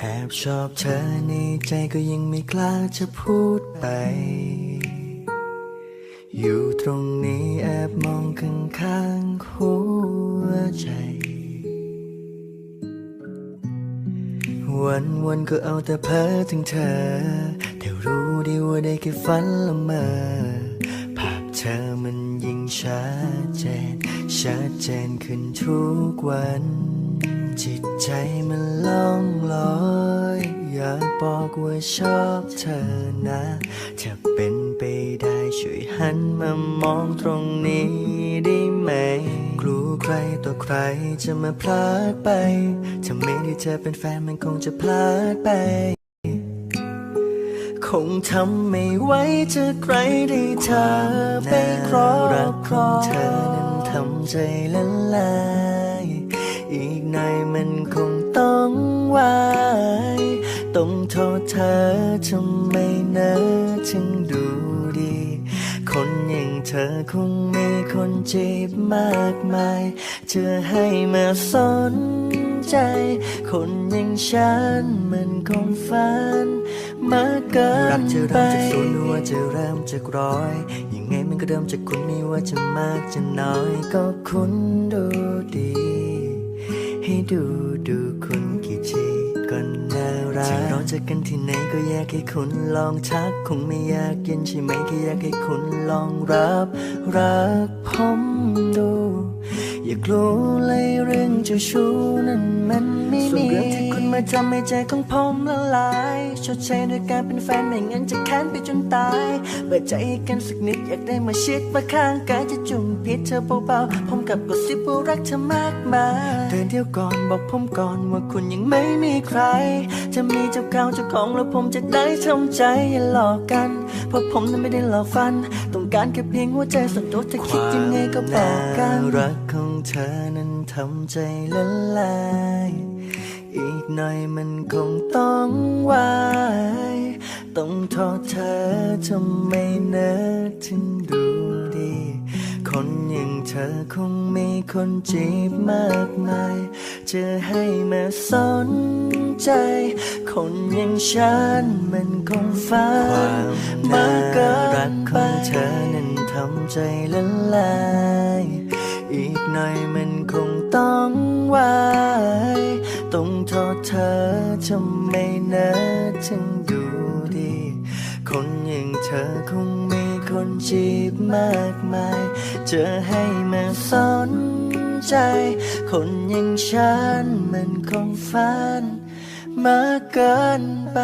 แอบชอบเธอในใจก็ยังไม่กล้าจะพูดไป อยู่ตรงนี้แอบมองข้างๆหัวใจ วันวันก็เอาแต่เพ้อถึงเธอ แต่รู้ดีว่าได้แค่ฝันละเมอภาพเธอมันยิ่งชัดเจน ชัดเจนขึ้นทุกวัน จิตใจมันล่องลอย บอกว่าชอบเธอนะถ้าเป็นไปได้ช่วยหันมามองตรงนี้ได้ไหม กลัวใครต่อใครจะมาพลาดไป ถ้าไม่ได้เธอเป็นแฟนมันคงจะพลาดไป คงทำไม่ไหวจะใครได้เธอไปครอบครองเธอนั้นทำใจละลาย อีกหน่อยมันคงต้องวาย ต้องโทษเธอทำไมนะถึงดูดี คนอย่างเธอคงมีคนจีบมากมาย เธอให้มาสนใจ คนอย่างฉันมันคงฝันมากเกินไปรักจะเริ่มจากศูนย์หรือว่าจะเริ่มจากร้อย ยังไงมันก็เริ่มจากคุณไม่ว่าจะมากจะน้อย ก็คุณดูดี ให้ดูดู เจอกันที่ไหนก็อยากให้คุณลองทัก คงไม่อยากเย็นใช่ไหมแค่อยากให้คุณลองรับ รักผมดู อย่ากลัวเลยเรื่องเจ้าชู้นั้นมันไม่มีื่อทำให้ใจของผมละลายชดใช้ด้วยการเป็นแฟนไม่งั้นจะแค้นไปจนตาย เปิดใจกันสักนิดอยากได้มาชิดมาข้างกายจะจุ่มพิษเธอเบาๆผมกับกดซิบว่ารักเธอมากมายแต่เดี๋ยวก่อนบอกผมก่อนว่าคุณยังไม่มีใคร จะมีเจ้าเก่าเจ้าของแล้วผมจะได้ทำใจอย่าหลอกกัน เพราะผมนั้นไม่ได้หลอกฟัน ต้องการแค่เพียงหัวใจส่วนตัวถ้าคิดยังไงก็บอกกันรักของเธอนั้นทำใจละลาย อีกหน่อยมันคงต้องวายต้องโทษเธอทำไมเนะถึงดูดี คนอย่างเธอคงมีคนจีบมากมาย จะให้มาสนใจ คนอย่างฉันมันคงฝันมากเกินไปของเธอนั้นทำใจละลาย อีกหน่อยมันคงต้องวาย ต้องโทษเธอทำไมนะถึงดูดี คนอย่างเธอคงมีคนจีบมากมายจะให้มาสนใจ คนอย่างฉันมันคงฝันมากเกินไป